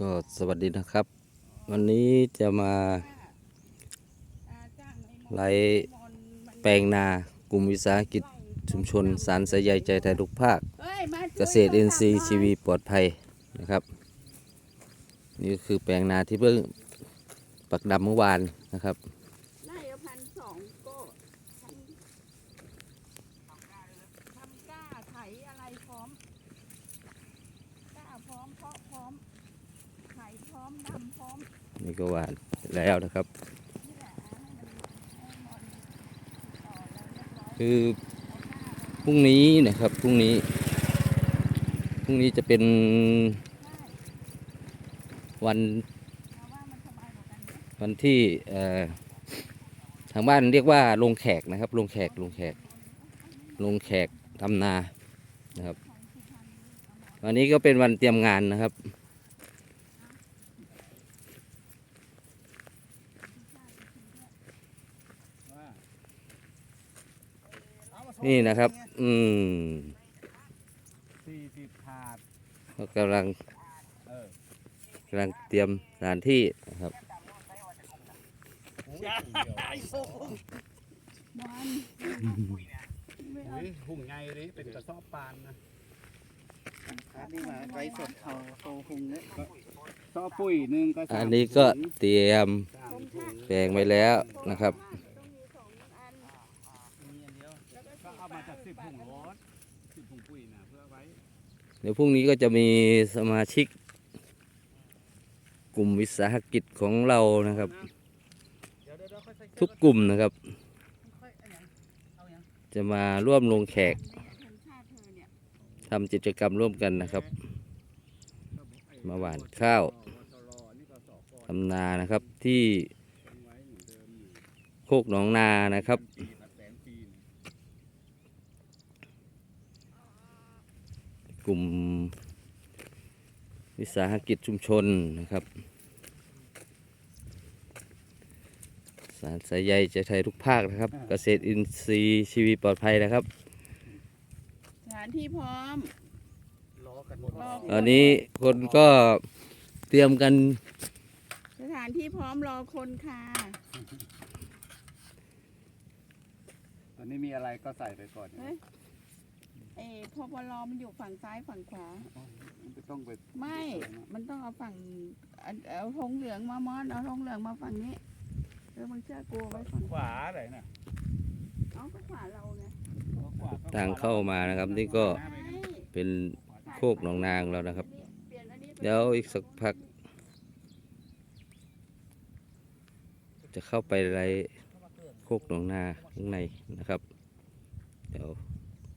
ก็สวัสดีนะครับ วันนี้จะมาไล่แปลงนา กลุ่มวิสาหกิจชุมชนสารสายใยใจไทยทุกภาค เกษตรอินทรีย์ชีวีปลอดภัยนะครับ นี่คือแปลงนาที่เพิ่งปักดำเมื่อวานนะครับ ไล่ละพันสองก็ทำทำกล้าไถอะไรพร้อมกล้าพร้อมเพาะพร้อมไถพร้อมดำพร้อม นี่ก็หวานแล้วนะครับ คือพรุ่งนี้นะครับพรุ่งนี้พรุ่งนี้จะเป็นวันวันที่ทางบ้านเรียกว่าลงแขกนะครับลงแขกลงแขกลงแขกทำนานะครับ วันนี้ก็เป็นวันเตรียมงานนะครับ นี่นะครับ อืมสี่สิบถาดก็กำลังเออกำลังเตรียมสถานที่นะครับไอ้โซ่บอลไม่เอาหุ่งไงนี่เป็นกระสอบปานนะอันนี้มาไว้สดเอาโตหุงเนี่ยซอปุ๋ยหนึ่งก็สามอันนี้ก็เตรียมสามถุงแปลงไว้แล้วนะครับ สิบถุงรถสิบถุงปุ๋ยนะเพื่อไว้ เดี๋ยวพรุ่งนี้ก็จะมีสมาชิก กลุ่มวิสาหกิจของเรานะครับเดี๋ยวเดี๋ยวเดี๋ยวค่อยใส่ทุกกลุ่มนะครับค่อยอันยังเอายังจะมาร่วมลงแขกในธนชาติเธอเนี่ยทำกิจกรรมร่วมกันนะครับ มาหว่านข้าวทำนานะครับที่โคกหนองนานะครับ กลุ่ม วิสาหกิจชุมชนนะครับ สารสายใยใจไทยทุกภาคนะครับ เกษตรอินทรีย์ชีวิตปลอดภัยนะครับสถานที่พร้อมรอกันรอตอนนี้คนก็เตรียมกัน สถานที่พร้อมรอคนค่ะอันนี้มีอะไรก็ใส่ไปก่อนเฮ้ย เออพอพลอมันอยู่ฝั่งซ้ายฝั่งขวาไม่ต้องไปไม่ มันต้องเอาฝั่งเอาเอาธงเหลืองมามอนเอาธงเหลืองมาฝั่งนี้เออมึงเชื่อกูไว้ฝั่งขวาอะไรน่ะเอาก็ขวาเราไงขวก็ทางเข้ามานะครับ นี่ก็ใช่เป็นโคกหนองนางแล้วนะครับ เปลี่ยนอันนี้เป็นเดี๋ยวอีกสักพัก จะเข้าไปไรโคกหนองนาข้างในนะครับเดี๋ยว